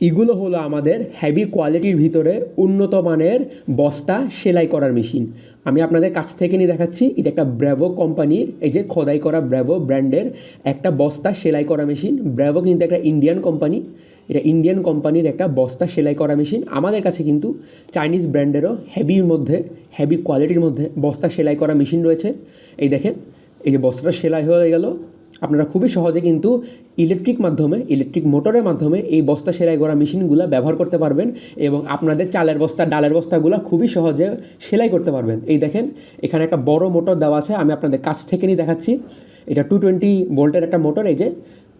এগুলো হলো আমাদের হেভি কোয়ালিটির ভিতরে উন্নত মানের বস্তা সেলাই করার মেশিন আমি আপনাদের কাছ থেকে নিয়ে দেখাচ্ছি, এটা একটা ব্র্যাভো কোম্পানির এই যে খোদাই করা ব্র্যাভো ব্র্যান্ডের একটা বস্তা সেলাই করা মেশিন ব্র্যাভো কিন্তু একটা ইন্ডিয়ান কোম্পানি এটা ইন্ডিয়ান কোম্পানির একটা বস্তা সেলাই করা মেশিন আমাদের কাছে কিন্তু চাইনিজ ব্র্যান্ডেরও হেভির মধ্যে হেভি কোয়ালিটির মধ্যে বস্তা সেলাই করা মেশিন রয়েছে। এই দেখেন, এই যে বস্তাটা সেলাই হয়ে গেল। আপনারা খুবই সহজে কিন্তু ইলেকট্রিক মাধ্যমে ইলেকট্রিক মোটরের মাধ্যমে এই বস্তা সেলাই করা মেশিনগুলো ব্যবহার করতে পারবেন এবং আপনাদের চালের বস্তা, ডালের বস্তাগুলো খুবই সহজে সেলাই করতে পারবেন। এই দেখেন, এখানে একটা বড় মোটর দেওয়া আছে, আমি আপনাদের কাছ থেকে নিয়ে দেখাচ্ছি। এটা টু টোয়েন্টি ভোল্টের একটা মোটর এই যে।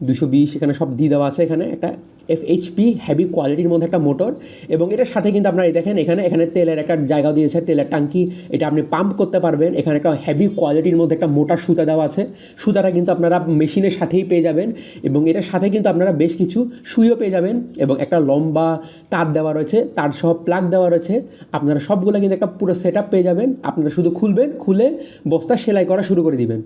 দুশো বিশ, এখানে সব দিয়ে দেওয়া আছে এখানে একটা এফ এইচপি হেভি কোয়ালিটির মধ্যে একটা মোটর এবং এটার সাথে কিন্তু আপনারা দেখেন, এখানে এখানে তেলের একটা জায়গা দিয়েছে, তেলের ট্যাঙ্কি, এটা আপনি পাম্প করতে পারবেন, এখানে একটা হ্যাভি কোয়ালিটির মধ্যে একটা মোটা সুতা দেওয়া আছে, সুতাটা কিন্তু আপনারা মেশিনের সাথেই পেয়ে যাবেন এবং এটার সাথে কিন্তু আপনারা বেশ কিছু সুইও পেয়ে যাবেন এবং একটা লম্বা তার দেওয়া রয়েছে, তার সহ প্লাগ দেওয়া রয়েছে, আপনারা সবগুলো কিন্তু একটা পুরো সেট পেয়ে যাবেন, আপনারা শুধু খুলবেন, খুলে বস্তা সেলাই করা শুরু করে দিবেন।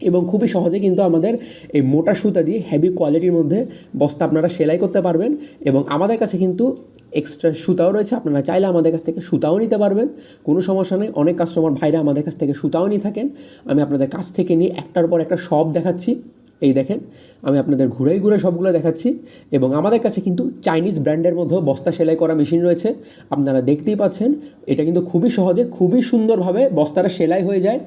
এবং খুবই সহজে কিন্তু আমাদের এই মোটা সুতা দিয়ে হেভি কোয়ালিটির মধ্যে বস্তা আপনারা সেলাই করতে পারবেন এবং আমাদের কাছে কিন্তু এক্সট্রা সুতাও রয়েছে। আপনারা চাইলে আমাদের কাছ থেকে সুতাও নিতে পারবেন। কোনো সমস্যা নেই। অনেক কাস্টমার ভাইরা আমাদের কাছ থেকে সুতাও নিয়ে থাকেন। আমি আপনাদের কাছ থেকে নিয়ে একটার পর একটা সব দেখাচ্ছি। এই দেখেন, আমি আপনাদের ঘুরে ঘুরে সবগুলো দেখাচ্ছি এবং আমাদের কাছে কিন্তু চাইনিজ ব্র্যান্ডের মধ্যেও বস্তা সেলাই করা মেশিন রয়েছে। আপনারা দেখতেই পাচ্ছেন, এটা কিন্তু খুবই সহজে, খুবই সুন্দরভাবে বস্তাটা সেলাই হয়ে যায়।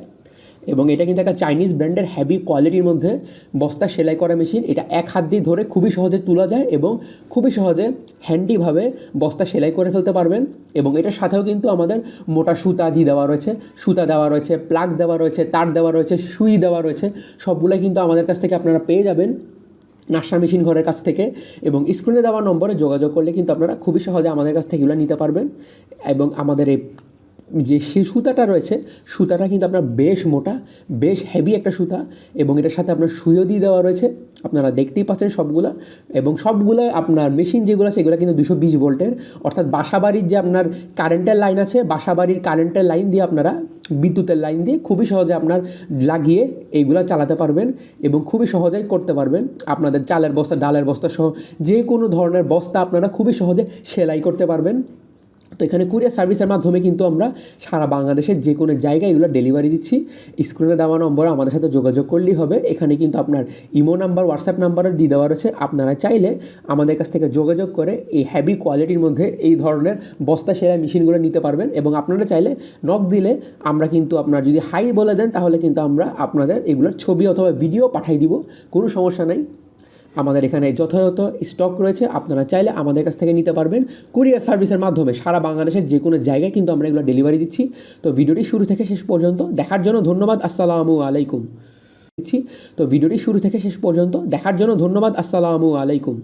এবং এটা কিন্তু একটা চাইনিজ ব্র্যান্ডের হেভি কোয়ালিটির মধ্যে বস্তা সেলাই করা মেশিন এটা এক হাত দিয়ে ধরে খুবই সহজে তোলা যায় এবং খুবই সহজে হ্যান্ডিভাবে বস্তা সেলাই করে ফেলতে পারবেন। এবং এটার সাথেও কিন্তু আমাদের মোটা সুতা দিয়ে দেওয়া রয়েছে, সুতা দেওয়া রয়েছে প্লাগ দেওয়া রয়েছে, তার দেওয়া রয়েছে, সুই দেওয়া রয়েছে, সবগুলোই কিন্তু আমাদের কাছ থেকে আপনারা পেয়ে যাবেন নাশা মেশিন ঘরের কাছ থেকে। এবং স্ক্রিনে দেওয়া নম্বরে যোগাযোগ করলে কিন্তু আপনারা খুবই সহজে আমাদের কাছ থেকে এগুলো নিতে পারবেন। এবং আমাদের এই যে সুতাটা রয়েছে, সুতাটা কিন্তু আপনার বেশ মোটা, বেশ হেভি একটা সুতা এবং এটার সাথে আপনার সুইও দিয়ে দেওয়া রয়েছে। আপনারা দেখতেই পাচ্ছেন সবগুলা এবং সবগুলো আপনার মেশিন যেগুলো সেগুলো কিন্তু দুশো বিশ ভোল্টের অর্থাৎ বাসাবাড়ির যে আপনার কারেন্টের লাইন আছে, বাসাবাড়ির কারেন্টের লাইন দিয়ে আপনারা বিদ্যুতের লাইন দিয়ে খুবই সহজে আপনার লাগিয়ে এইগুলো চালাতে পারবেন এবং খুবই সহজেই করতে পারবেন। আপনাদের চালের বস্তা, ডালের বস্তা সহ যে কোনো ধরনের বস্তা আপনারা খুবই সহজে সেলাই করতে পারবেন। এখানে কুরিয়ার সার্ভিসের মাধ্যমে কিন্তু আমরা সারা বাংলাদেশের যে কোনো জায়গায় এগুলো ডেলিভারি দিচ্ছি। স্ক্রিনে দেওয়া নম্বর আমাদের সাথে যোগাযোগ করলেই হবে। এখানে কিন্তু আপনার ইমো নাম্বার হোয়াটসঅ্যাপ নাম্বারও দিয়ে দেওয়া রয়েছে। আপনারা চাইলে আমাদের কাছ থেকে যোগাযোগ করে এই হ্যাভি কোয়ালিটির মধ্যে এই ধরনের বস্তা সেরা মেশিনগুলো নিতে পারবেন এবং আপনারা চাইলে নক দিলে আমরা কিন্তু আপনার যদি হাই বলে দেন, তাহলে কিন্তু আমরা আপনাদের এগুলোর ছবি অথবা ভিডিও পাঠিয়ে দিব। কোনো সমস্যা নাই। আমাদের এখানে যথাযথ স্টক রয়েছে, আপনারা চাইলে আমাদের কাছ থেকে নিতে পারবেন। কুরিয়ার সার্ভিসের মাধ্যমে সারা বাংলাদেশের যে কোনো জায়গায় কিন্তু আমরা এগুলো ডেলিভারি দিচ্ছি। তো ভিডিওটি শুরু থেকে শেষ পর্যন্ত দেখার জন্য ধন্যবাদ, আসসালামু আলাইকুম। দিচ্ছি। তো ভিডিওটি শুরু থেকে শেষ পর্যন্ত দেখার জন্য ধন্যবাদ, আসসালামু আলাইকুম।